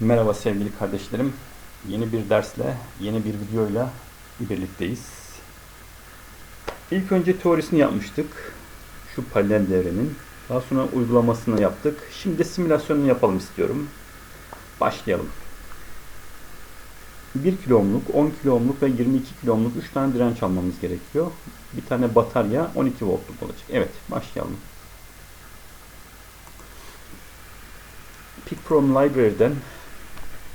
Merhaba sevgili kardeşlerim. Yeni bir dersle, yeni bir videoyla birlikteyiz. İlk önce teorisini yapmıştık. Şu paralel devrenin. Daha sonra uygulamasını yaptık. Şimdi simülasyonunu yapalım istiyorum. Başlayalım. 1 kilo ohmluk, 10 kilo ve 22 kilo ohmluk 3 tane direnç almamız gerekiyor. Bir tane batarya 12 voltluk olacak. Evet, başlayalım. Pick from Library'den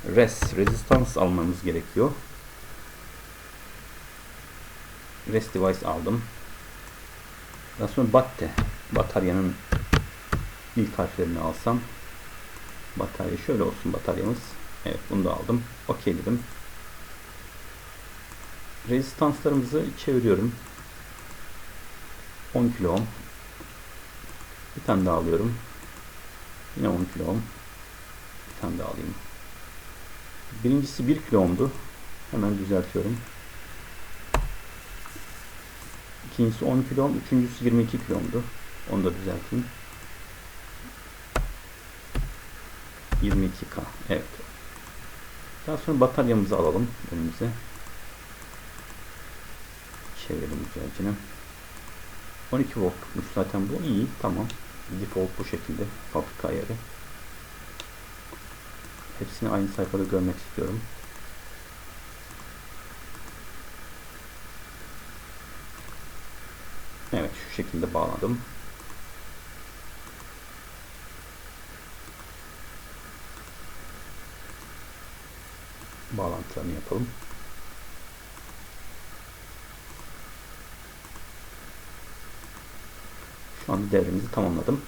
res, resistance almamız gerekiyor. Res device aldım. Daha sonra batte, bataryanın ilk harflerini alsam. Batarya şöyle olsun bataryamız. Evet bunu da aldım. Okey dedim. Rezistanslarımızı çeviriyorum. 10 kilo ohm. Bir tane daha alıyorum. Yine 10 kilo ohm. Bir tane daha alayım. Birincisi 1 kilo. Hemen düzeltiyorum. İkincisi 10 kilo. Üçüncüsü 22 kilo ohmdu. Onu da düzelteyim. 22K. Evet. Daha sonra bataryamızı alalım önümüze. Çevirelim güzelce. 12 voltmuş zaten bu. iyi Tamam. Default bu şekilde. Fabrika ayarı. Hepsini aynı sayfada görmek istiyorum. Evet şu şekilde bağladım. Bağlantılarını yapalım. Şu anda devremizi tamamladım.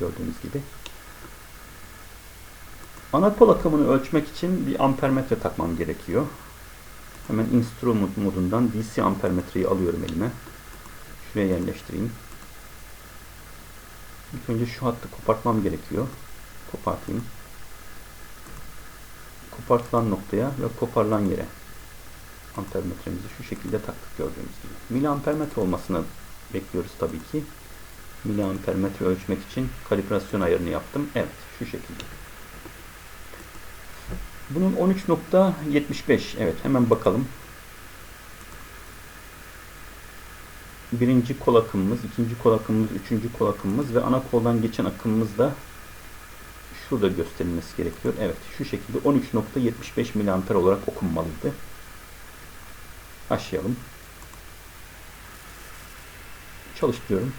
Gördüğünüz gibi. Ana kol akımını ölçmek için bir ampermetre takmam gerekiyor. Hemen instrument modundan DC ampermetreyi alıyorum elime. Şuraya yerleştireyim. İlk önce şu hattı kopartmam gerekiyor. Kopartayım. Kopartılan noktaya ve koparılan yere ampermetremizi şu şekilde taktık gördüğünüz gibi. Miliampermetre olmasını bekliyoruz tabii ki. Miliampermetre ölçmek için kalibrasyon ayarını yaptım. Evet şu şekilde. Bunun 13.75. Evet hemen bakalım. Birinci kol akımımız, ikinci kol akımımız, üçüncü kol akımımız ve ana koldan geçen akımımız da şurada gösterilmesi gerekiyor. Evet şu şekilde 13.75 mA olarak okunmalıydı. Başlayalım. Çalıştırıyorum.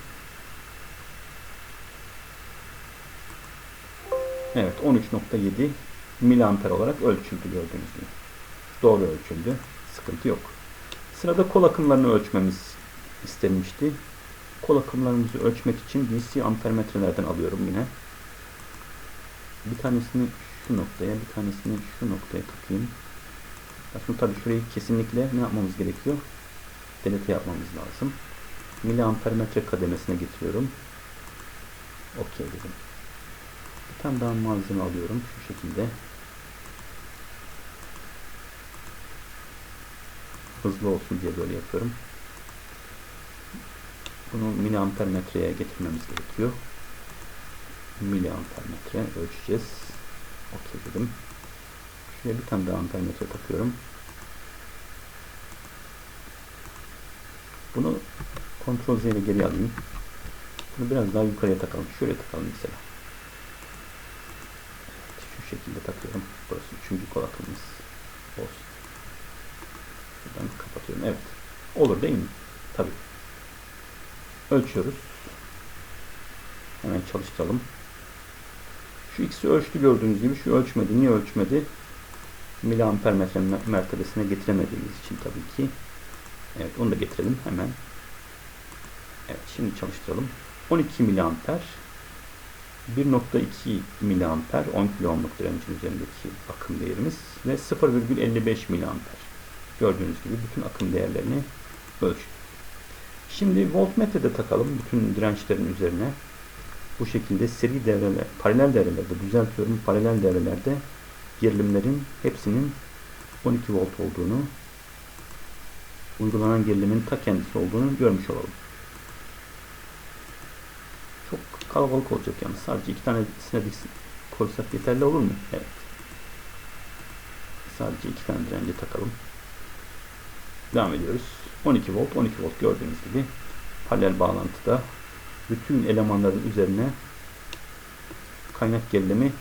Evet 13.7 miliamper olarak ölçüldü gördüğünüz gibi. Doğru ölçüldü. Sıkıntı yok. Sırada kol akımlarını ölçmemiz istenmişti. Kol akımlarımızı ölçmek için DC ampermetrelerden alıyorum yine. Bir tanesini şu noktaya, bir tanesini şu noktaya takayım. Aslında tabii şurayı kesinlikle ne yapmamız gerekiyor? Delete yapmamız lazım. Miliampermetre kademesine getiriyorum. Okey dedim. Bir tane daha malzeme alıyorum şu şekilde. Hızlı olsun diye böyle yapıyorum. Bunu miliampermetreye getirmemiz gerekiyor. Miliampermetre ölçeceğiz. Okey dedim. Şuraya bir tane daha ampermetre takıyorum. Bunu kontrol Z ile geri alayım. Bunu biraz daha yukarıya takalım. Şöyle takalım mesela. Evet, şu şekilde takıyorum. Burası üçüncü kol. Olsun. Evet. Olur değil mi? Tabii. Ölçüyoruz. Hemen çalıştıralım. Şu ikisi ölçtü gördüğünüz gibi. Şu ölçmedi. Niye ölçmedi? Miliamper metre mertebesine getiremediğimiz için tabii ki. Evet onu da getirelim hemen. Evet şimdi çalıştıralım. 12 miliamper 1.2 miliamper 10 kilo ohmluk direncin üzerindeki akım değerimiz ve 0,55 miliamper. Gördüğünüz gibi bütün akım değerlerini ölçtük. Şimdi voltmetre de takalım bütün dirençlerin üzerine. Bu şekilde seri devreler, paralel devrelerde düzeltiyorum. Paralel devrelerde gerilimlerin hepsinin 12 volt olduğunu, uygulanan gerilimin ta kendisi olduğunu görmüş olalım. Çok kalabalık olacak yani. Sadece iki tanesine koysak yeterli olur mu? Evet. Sadece iki tane direnci takalım. Devam ediyoruz. 12 volt, 12 volt gördüğünüz gibi paralel bağlantıda bütün elemanların üzerine kaynak gerilimi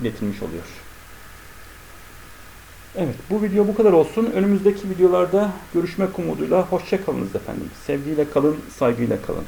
iletilmiş oluyor. Evet bu video bu kadar olsun. Önümüzdeki videolarda görüşmek umuduyla hoşça kalınız efendim. Sevgiyle kalın, saygıyla kalın.